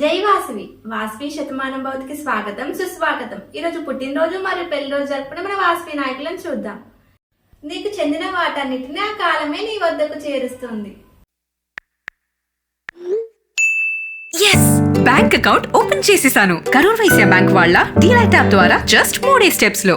జై వాసవి. వాసవి శతమానం భవతికి స్వాగతం సుస్వాగతం. ఈరోజు పుట్టినరోజు మరియు పెళ్ళి రోజు జరుపుకునే మన వాసవి నాయకులను చూద్దాం. నీకు చెందిన వాటన్నిటిని ఆ కాలమే నీ వద్దకు చేరుస్తుంది. ఎస్ బ్యాంక్ అకౌంట్ ఓపెన్ చేసేసాను. కరూర్ వైశ్య బ్యాంక్ వాళ్ళ డీలైట్ యాప్ ద్వారా జస్ట్ మూడే స్టెప్స్లో.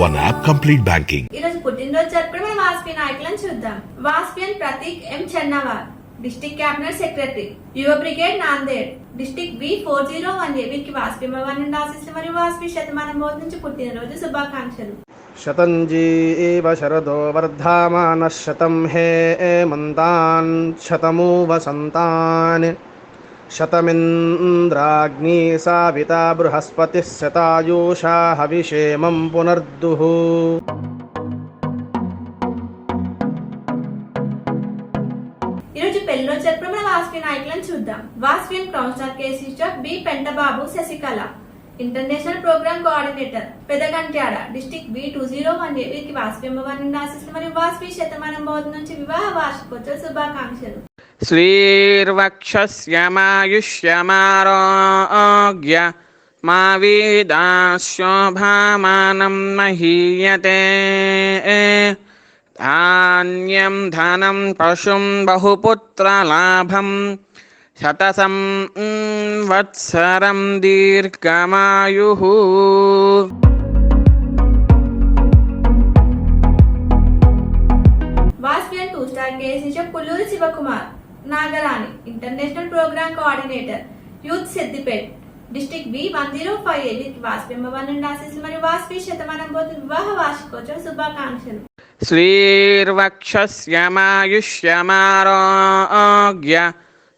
One app complete banking ఈ రోజు పుట్టినరోజు జరుపుకుని మన వాస్పియన్ నాయకులను చూద్దాం. Vasavian Prateek M Chennawar district cabinet secretary Yuva brigade Nanded district B four zero one A వీరికి వాస్పి భవన్ నుండి ఆశిస్తున్న మరియు వాస్పి శతమానం బోధ నుంచి పుట్టినరోజు శుభాకాంక్షలు. శతంజీ ఏవ శరదో వర్ధమాన శతం హే మంతాన్ శతమూ వసంతాన్ शतमिन्द्राग्नी साविता बृहस्पतिः शतायुषा हविषेमं पुनर्दुः ఈరోజు పెళ్లిలో జరుపుకునే మన వాసవి నాయకులను చూద్దాం Vasavian councillor KC Chowk B Pentababu Sasikala international programme coordinator Pedagantyada district B two zero one A వీరికి వాసవి అమ్మవారి నుండి ఆశిస్తున్న మరియు వాసవి శతమానం బోధ నుంచి వివాహ వార్షికోత్సవ శుభాకాంక్షలు श्रीर्वक्षस्यमायुष्यमारोग्य मा वेदाशोभामानं महीयते। धान्यं धनं पशुं बहुपुत्रलाभं शतसं वत्सरं दीर्घमायुः। के शिक्षक Kullu Shivakumar. Nagarani international program coordinator youth Siddipet district B one zero five eight వాస్పిమ్మ నుండి మరియు వాస్పి శతమానం పోతు వివాహ వార్షికోత్సవ శుభాకాంక్షలు. శ్రీర్వక్షమాయుష్యమారోగ్య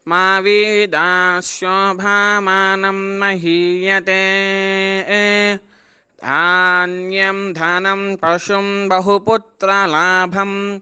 మా వీదాశోభామానం మహీయతే. ధాన్యం ధనం పశుం బహుపుత్రలాభం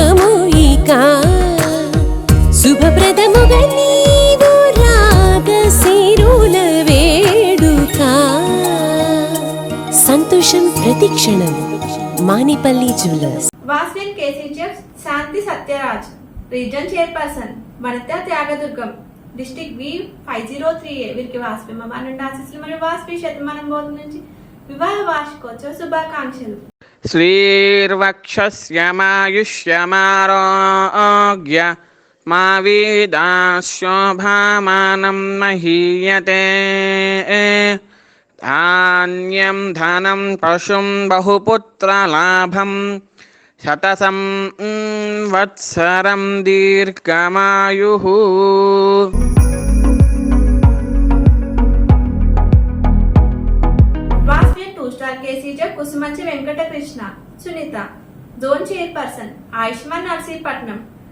ప్రథముగ నీవు రాగశీరుల వేడుక. సంతోషం ప్రతిక్షణం Manipalli jewellers. వాస్విన్ KCGF Shanti Sathyaraj. Region chairperson Vanitha Tyagadurgam. District V five zero three A. వీరికి వాస్పి మమానండి ఆశీస్సులు మరియు వాస్పి శతమానం బోధ నుంచి వివాహ వార్షికోత్సవ శుభాకాంక్షలు. శ్రీర్వక్ష శ్యామాయుష్యమారోగ్య మా వీదా శోభామానం మహీయతే ధాన్యం ధనం పశుం బహుపుత్రలాభం శతసం వత్సరం దీర్ఘమాయు కుసుమంచి వెంకటకృష్ణ సునీత జోన్ చైర్పర్సన్ ఆయుష్మాన్ నర్సీపట్నం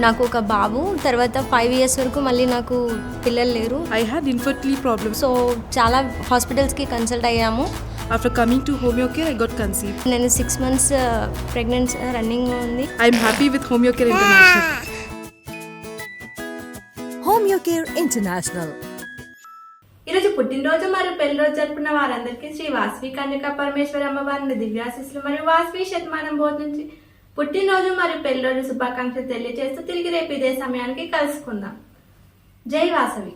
నాకు ఒక బాబు తర్వాత ఫైవ్ ఇయర్స్ వరకు మళ్ళీ నాకు పిల్లలు లేరు I had infertility problems. So చాలా హాస్పిటల్స్కి కన్సల్ట్ అయ్యాము After coming to Homeocare, I got conceived. నేను సిక్స్ మంత్స్ ప్రెగ్నెన్సీ రన్నింగ్ ఉంది I'm happy with Homeocare International. International ఈరోజు పుట్టినరోజు మరియు పెళ్ళి రోజు జరుపుకున్న వారందరికీ శ్రీ వాసవి కన్యక పరమేశ్వరి అమ్మవారిని దివ్యాశిస్సులు మరియు వాసవి శతమానం బోధ నుంచి పుట్టినరోజు మరియు పెళ్ళిరోజు శుభాకాంక్షలు తెలియజేస్తూ తిరిగి రేపు ఇదే సమయానికి కలుసుకుందాం. జై వాసవి.